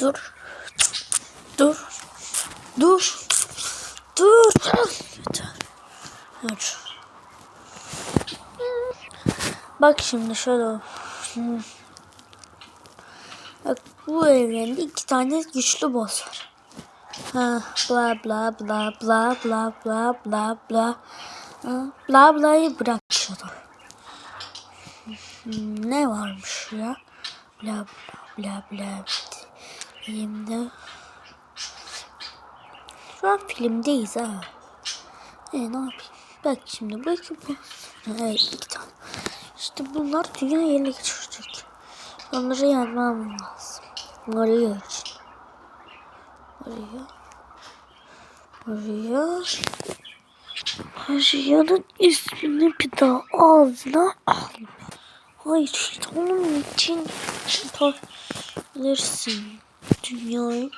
Dur. Dur. Dur. Dur. Dur. Bak şimdi şöyle. Bak bu evrende iki tane güçlü boss var. Ha, bla bla bla bla bla bla bla bla. Bla bla'yı bırak. Hmm, Ne varmış ya? Bla bla bla bla. Filmde. Şu an filmdeyiz ha. E ne yapayım? Bak şimdi bakın. Evet iki tane. İşte bunlar dünya ele geçirecek. Onları yenmem lazım. Oraya için. Oraya. Oraya. Asya'nın ismini bir daha ağzına alma. Hayır işte onun için yapabilirsin. Dünyayı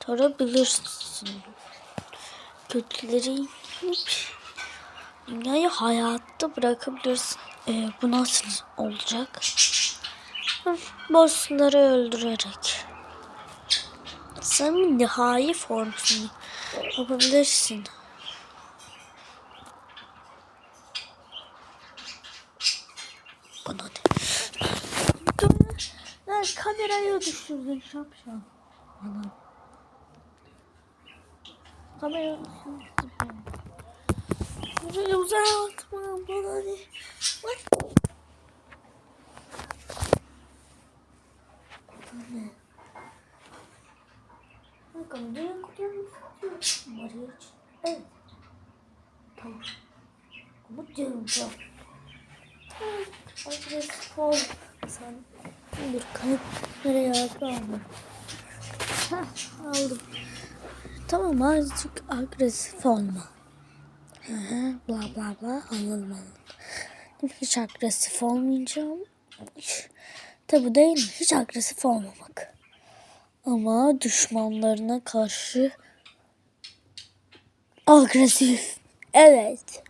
kurtarabilirsin. Kötüleri yenip dünyayı hayatta bırakabilirsin. Ee, bu nasıl olacak? Bossları öldürerek. Sen nihai formunu yapabilirsin. Bana ne? Arkadaş kamerayı düşürdün şapşal. Anam. Kamerayı düşürdün. Böyle uzatma bana ne? Bak. Ne? Bakalım düğün kutuyu Mariye Evet. Tamam. Bu düğün kutuyu. Tamam. Arkadaşlar. Sen bir kameraya alma. Heh, aldım. Tamam azıcık agresif olma. Hı bla bla bla anladım anladım. Hiç agresif olmayacağım. Tabi değil mi? Hiç agresif olmamak. Ama düşmanlarına karşı agresif. Evet.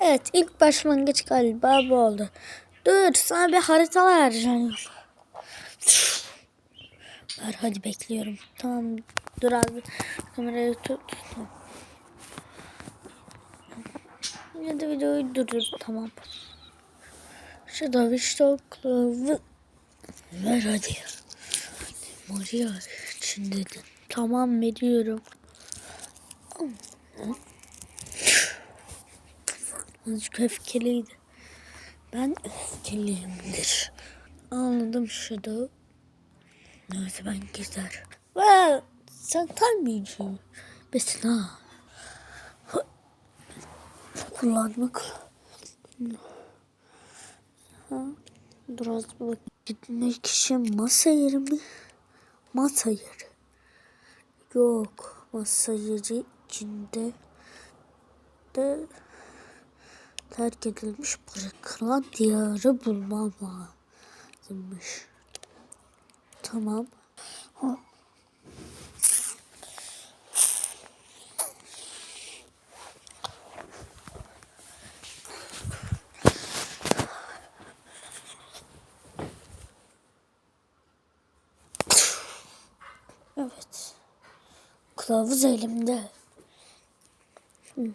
Evet ilk başlangıç galiba bu oldu. Dur sana bir harita vereceğim. Ver hadi bekliyorum. Tamam dur abi kamerayı tut. Ya da videoyu durdur tamam. Şurada Vişto kılavuz ver hadi. Maria için dedin. Tamam veriyorum. Azıcık öfkeliydi. Ben öfkeliyimdir. Anladım şurada. Neyse ben gider. Ve sen tanımayacağım. Besin ha. Kullanmak. Ha. Biraz bak gitmek için masa yeri mi? Masa yeri. Yok. Masa yeri içinde de terk edilmiş bırakılan diyarı bulmam lazımmış. Tamam. Evet. Kılavuz elimde. Şimdi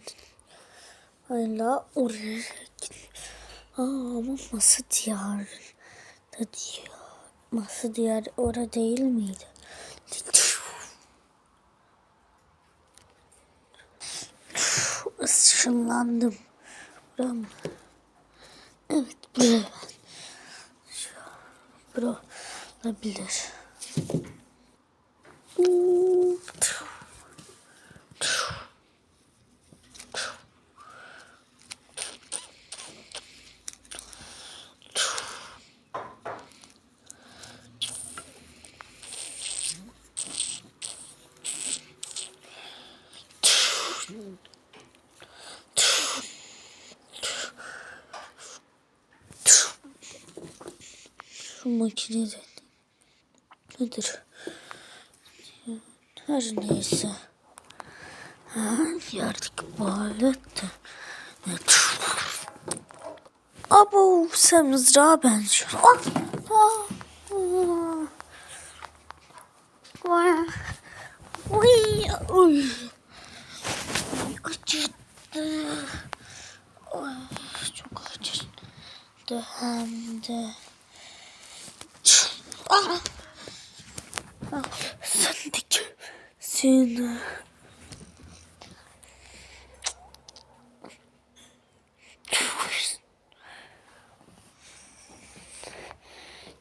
hala oraya git. Aa, ama masa diyarı da diyor. Masa diyarı orada değil miydi? Isınlandım. Buram. Evet buraya ben. Bura olabilir. Şu makine zaten. Nedir? Her neyse. Ha, artık bu alette. Abo sen mızrağa benziyor. Ah, ah, ah. Uy, uy. De hem de. Ah! Ah, Sen de kimsin?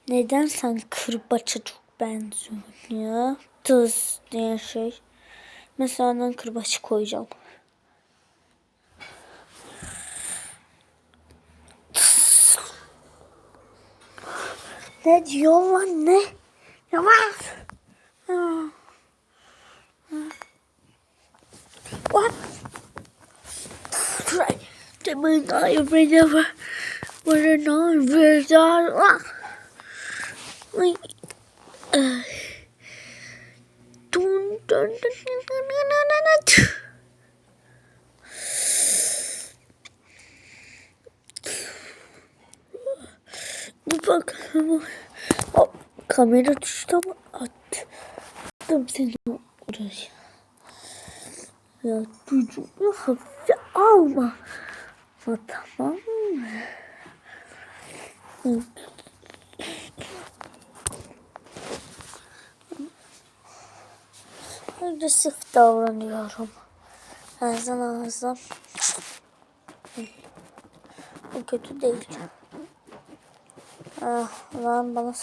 Neden sen kırbaça çok benziyorsun ya? Tız diye şey. Mesela ben kırbaç koyacağım. Ne diyor lan ne? Yavaş. What? Try to be not whatever. What a non-visual. Uh, dun dun dun dun. Bakalım. Hop, kamera düştü ama attım seni oraya. Ya çocuğu hafife alma. Ha, tamam mı? Agresif davranıyorum. Ağzım ağzım. Bu kötü değil. Ah, lan bana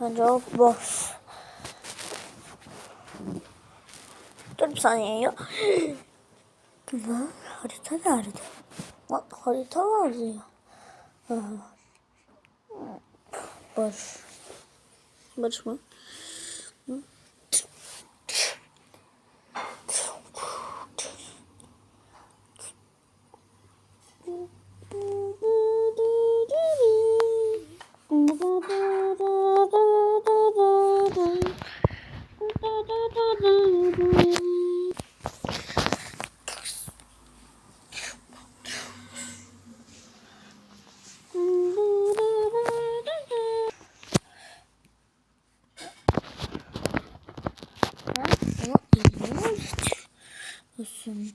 bence o boş. Dur bir saniye ya. Lan harita nerede? Lan harita vardı ya. Aha. Barış. Barış mı? Ama elini